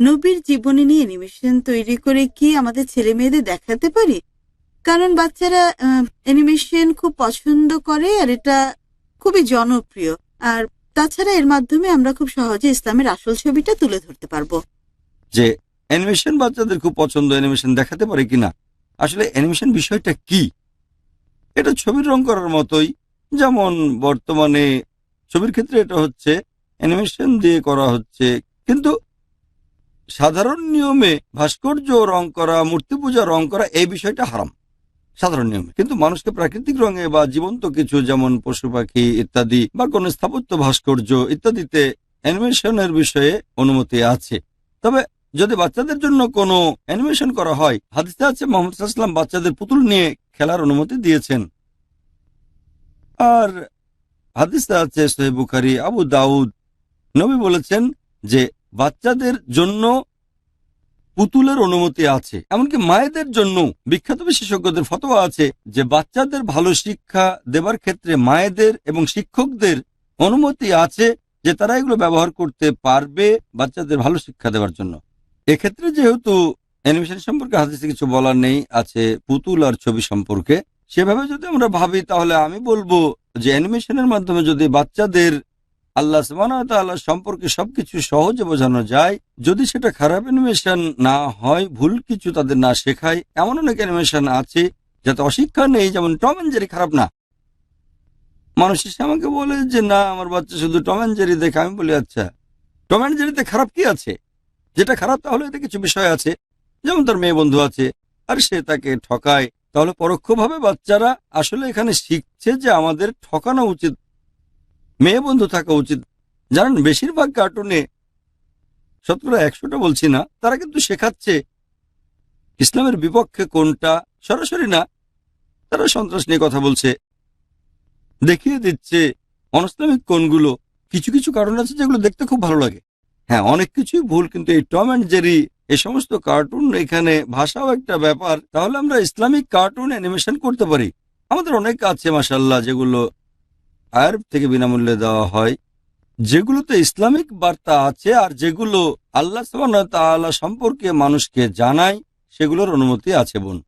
নবীর জীবনী নিয়ে অ্যানিমেশন তৈরি করে কি আমাদের ছেলে মেয়েদের দেখাতে পারি? কারণ বাচ্চারা অ্যানিমেশন খুব পছন্দ করে আর এটা খুবই জনপ্রিয়। আর তাছাড়া এর মাধ্যমে আমরা খুব সহজে ইসলামের আসল ছবিটা তুলে ধরতে পারব। যে অ্যানিমেশন বাচ্চাদের খুব পছন্দ অ্যানিমেশন দেখাতে পারে কিনা? আসলে অ্যানিমেশন বিষয়টা কি? এটা ছবির রং করার মতোই। যেমন বর্তমানে ছবির ক্ষেত্রে এটা হচ্ছে অ্যানিমেশন দিয়ে করা হচ্ছে। কিন্তু সাধারণ নিয়মে ভাস্কর্য রং করা, মূর্তি পূজা রং করা, এই বিষয়টা হারাম। সাধারণ নিয়মে। কিন্তু মানুষকে প্রাকৃতিক রঙে বা জীবন্ত কিছু, যেমন পশু পাখি ইত্যাদি বা কোনো স্থাপত্য ভাস্কর্য ইত্যাদিতে অ্যানিমেশনের বিষয়ে অনুমতি আছে। তবে যদি বাচ্চাদের জন্য কোনো অ্যানিমেশন করা হয়, হাদিসে আছে, মোহাম্মদ সাল্লাম বাচ্চাদের পুতুল নিয়ে খেলার অনুমতি দিয়েছেন। আর হাদিসে আছে সোহেব বুখারি, আবু দাউদ। নবী বলেছেন যে বাচ্চাদের জন্য পুতুলের অনুমতি আছে। এমনকি মায়েদের জন্য বিখ্যাত বিশেষজ্ঞদের ফতোয়া আছে যে বাচ্চাদের ভালো শিক্ষা দেবার ক্ষেত্রে মায়েদের এবং শিক্ষকদের অনুমতি আছে যে তারা এগুলো ব্যবহার করতে পারবে বাচ্চাদের ভালো শিক্ষা দেওয়ার জন্য। এক্ষেত্রে যেহেতু অ্যানিমেশন সম্পর্কে হাদিসে কিছু বলার নেই, আছে পুতুল আর ছবি সম্পর্কে, সেভাবে যদি আমরা ভাবি তাহলে আমি বলব যে অ্যানিমেশনের মাধ্যমে যদি বাচ্চাদের আল্লাহ সুবাহ সম্পর্কে সবকিছু সহজে বোঝানো যায়। যদি সেটা খারাপ অ্যানিমেশন না হয়, ভুল কিছু তাদের না শেখায়, এমন অনেক অ্যানিমেশন আছে যাতে অশিক্ষা নেই, যেমন টম অ্যান্ড জেরি খারাপ না। মানুষ এসে আমাকে বলে যে, না, আমার বাচ্চা শুধু টম অ্যান্ড জেরি দেখে। আমি বলি আচ্ছা টম অ্যান্ড জেরিতে খারাপ কি আছে? যেটা খারাপ তাহলে এতে কিছু বিষয় আছে। যেমন তার মেয়ে বন্ধু আছে, আর সে তাকে ঠকায়। তাহলে পরোক্ষভাবে বাচ্চারা আসলে এখানে শিখছে যে আমাদের ঠকানো উচিত মেয়ে বন্ধু থাকা উচিত। জানেন, বেশিরভাগ কার্টুনে শতকরা একশোটা বলছি না, তারা কিন্তু শেখাচ্ছে ইসলামের বিপক্ষে কোনটা, সরাসরি না, তারা সন্ত্রাস নিয়ে কথা বলছে। দেখিয়ে দিচ্ছে অনইসলামিক কোনগুলো কিছু কিছু কারণ আছে যেগুলো দেখতে খুব ভালো লাগে। হ্যাঁ অনেক কিছুই ভুল, কিন্তু এই টম অ্যান্ড জেরি এই সমস্ত কার্টুন এখানে ভাষাও একটা ব্যাপার। তাহলে আমরা ইসলামিক কার্টুন অ্যানিমেশন করতে পারি। আমাদের অনেক আছে মাসাল্লাহ যেগুলো আয়ার থেকে বিনামূল্যে দেওয়া হয়। যেগুলোতে ইসলামিক বার্তা আছে আর যেগুলো আল্লাহ সম্পর্কে মানুষকে জানায়, সেগুলোর অনুমতি আছে বোন।